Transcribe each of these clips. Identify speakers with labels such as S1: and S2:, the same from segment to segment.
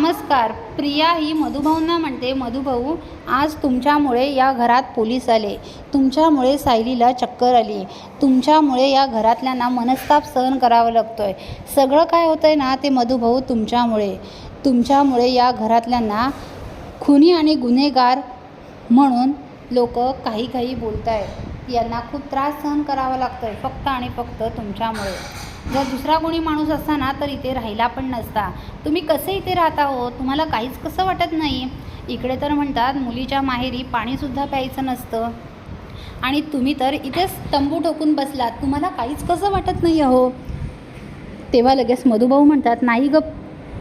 S1: नमस्कार. प्रिया ही मधुभाऊंना म्हणते मधुभाऊ आज तुमच्यामुळे या घरात पोलीस आले. तुमच्यामुळे सायलीला चक्कर आली. तुमच्यामुळे या घरातल्यांना मनस्ताप सहन करावा लागतो आहे सगळं काय होतं आहे ना ते मधुभाऊ तुमच्यामुळे. तुमच्यामुळे या घरातल्यांना खुनी आणि गुन्हेगार म्हणून लोक काही काही बोलत आहेत यांना खूप त्रास सहन करावा लागतो आहे फक्त आणि फक्त तुमच्यामुळे. जर दुसरा कोणी माणूस असता ना तर इथे राहिला पण नसता. तुम्ही कसे इथे राहता हो? तुम्हाला काहीच कसं वाटत नाही? इकडे तर म्हणतात मुलीच्या माहेरी पाणीसुद्धा प्यायचं नसतं. आणि तुम्ही तर इथेच तंबू ठोकून बसलात. तुम्हाला काहीच कसं वाटत नाही हो तेव्हा लगेच मधुभाऊ म्हणतात नाही ग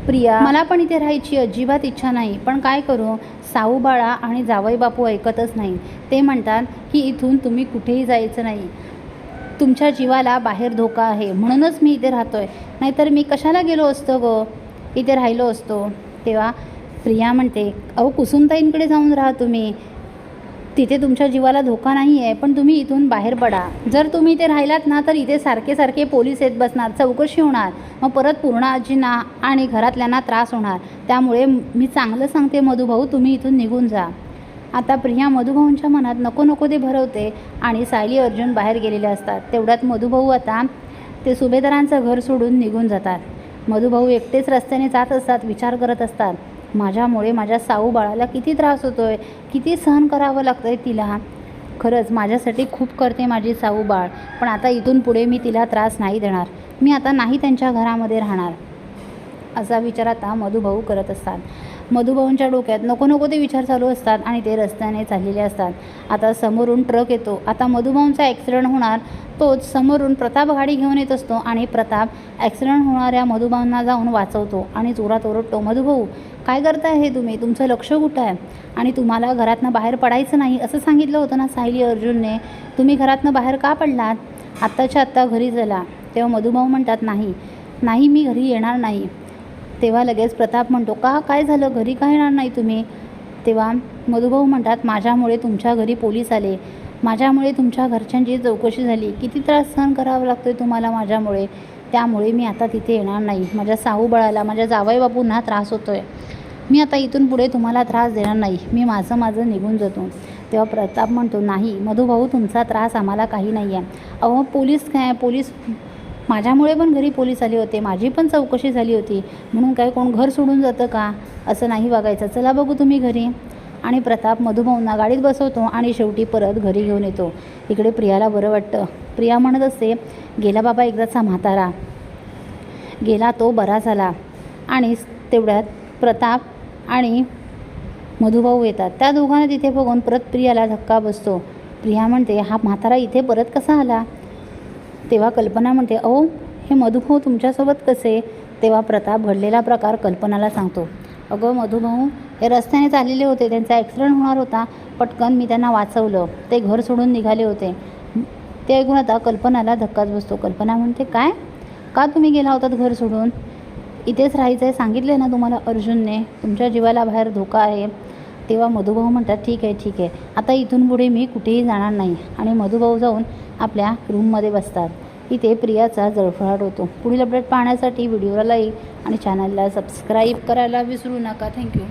S1: प्रिया मला पण इथे राहायची अजिबात इच्छा नाही पण काय करू? साऊ बाळा आणि जावई बापू ऐकतच नाही. ते म्हणतात की इथून तुम्ही कुठेही जायचं नाही. तुमच्या जीवाला बाहेर धोका आहे. म्हणूनच मी इथे राहतो आहे नाहीतर मी कशाला गेलो असतो गो? इथे राहिलो असतो. तेव्हा प्रिया म्हणते अहो कुसुमताईंकडे जाऊन राहा तुम्ही. तिथे तुमच्या जीवाला धोका नाही आहे पण तुम्ही इथून बाहेर पडा. जर तुम्ही इथे राहिलात ना तर इथे सारखे सारखे पोलीस येत बसणार चौकशी होणार. मग परत पूर्ण आजींना आणि घरातल्यांना त्रास होणार. त्यामुळे मी चांगलं सांगते मधुभाऊ तुम्ही इथून निघून जा. आता प्रिया मधुभाऊंच्या मनात नको नको ते भरवते आणि सायली अर्जुन बाहेर गेलेले असतात. तेवढ्यात मधुभाऊ आता ते सुभेदारांचं घर सोडून निघून जातात. मधुभाऊ एकटेच रस्त्याने जात असतात विचार करत असतात. माझ्यामुळे माझ्या साऊ बाळाला किती त्रास होतो आहे किती सहन करावं लागतं आहे तिला. खरंच माझ्यासाठी खूप करते माझी साऊ बाळ पण आता इथून पुढे मी तिला त्रास नाही देणार. मी आता नाही त्यांच्या घरामध्ये राहणार. असा विचार आता मधुभाऊ करत असतात. मधुभाऊंच्या डोक्यात नको नको ते विचार चालू असतात आणि ते रस्त्याने चाललेले असतात. आता समोरून ट्रक येतो. आता मधुभाऊंचा ॲक्सिडंट होणार तोच समोरून प्रताप गाडी घेऊन येत असतो आणि प्रताप ॲक्सिडंट होणाऱ्या मधुभाऊंना जाऊन वाचवतो आणि जोरात ओरडतो मधुभाऊ काय करताय हे तुम्ही? तुमचं लक्ष कुठं आहे? आणि तुम्हाला घरातनं बाहेर पडायचं नाही असं सांगितलं होतं ना सायली अर्जुनने? तुम्ही घरातनं बाहेर का पडलात? आत्ताच्या आत्ता घरी चला. तेव्हा मधुभाऊ म्हणतात नाही नाही मी घरी येणार नाही. तेव्हा लगेच प्रताप म्हणतो का काय झालं? घरी का येणार नाही तुम्ही? तेव्हा मधुभाऊ म्हणतात माझ्यामुळे तुमच्या घरी पोलीस आले. माझ्यामुळे तुमच्या घरच्यांची चौकशी झाली. किती त्रास सहन करावा लागतो आहे तुम्हाला माझ्यामुळे? त्यामुळे मी आता तिथे येणार नाही. माझ्या साहूबाळाला माझ्या जावई बापूंना त्रास होतो आहे मी आता इथून पुढे तुम्हाला त्रास देणार नाही. मी माझं माझं निघून जातो. तेव्हा प्रताप म्हणतो नाही मधुभाऊ तुमचा त्रास आम्हाला काही नाही आहे अहो पोलीस काय पोलीस माझ्यामुळे पण घरी पोलीस आले होते माझी पण चौकशी झाली होती. म्हणून काय कोण घर सोडून जातं का? असं नाही वागायचं. चला बघू तुम्ही घरी. आणि प्रताप मधुभाऊंना गाडीत बसवतो आणि शेवटी परत घरी घेऊन येतो. इकडे प्रियाला बरं वाटतं. प्रिया म्हणत असते गेला बाबा एकदाचा म्हातारा. गेला तो बरा झाला. आणि तेवढ्यात प्रताप आणि मधुभाऊ येतात. त्या दोघांना तिथे बघून परत प्रियाला धक्का बसतो. प्रिया म्हणते हा म्हातारा इथे परत कसा आला? तेव्हा कल्पना म्हणते अहो हे मधुभाऊ तुमच्यासोबत कसे? तेव्हा प्रताप घडलेला प्रकार कल्पनाला सांगतो. अगं मधुभाऊ हे रस्त्याने चाललेले होते. त्यांचा ॲक्सिडेंट होणार होता. पटकन मी त्यांना वाचवलं. ते घर सोडून निघाले होते. ते ऐकून आता कल्पनाला धक्काच बसतो. कल्पना म्हणते काय? का तुम्ही गेला होतात घर सोडून? इथेच राहायचं आहे सांगितलं ना तुम्हाला अर्जुनने. तुमच्या जीवाला बाहेर धोका आहे. तेव्हा मधुभाऊ म्हणतात ठीक आहे ठीक आहे. आता इथून पुढे मी कुठेही जाणार नाही. आणि मधुभाऊ जाऊन आपल्या रूममध्ये बसतात. इथे प्रियाचा जळफळाट होतो. पुढील अपडेट पाहण्यासाठी व्हिडिओला लाईक आणि चॅनलला सबस्क्राईब करायला विसरू नका. थँक्यू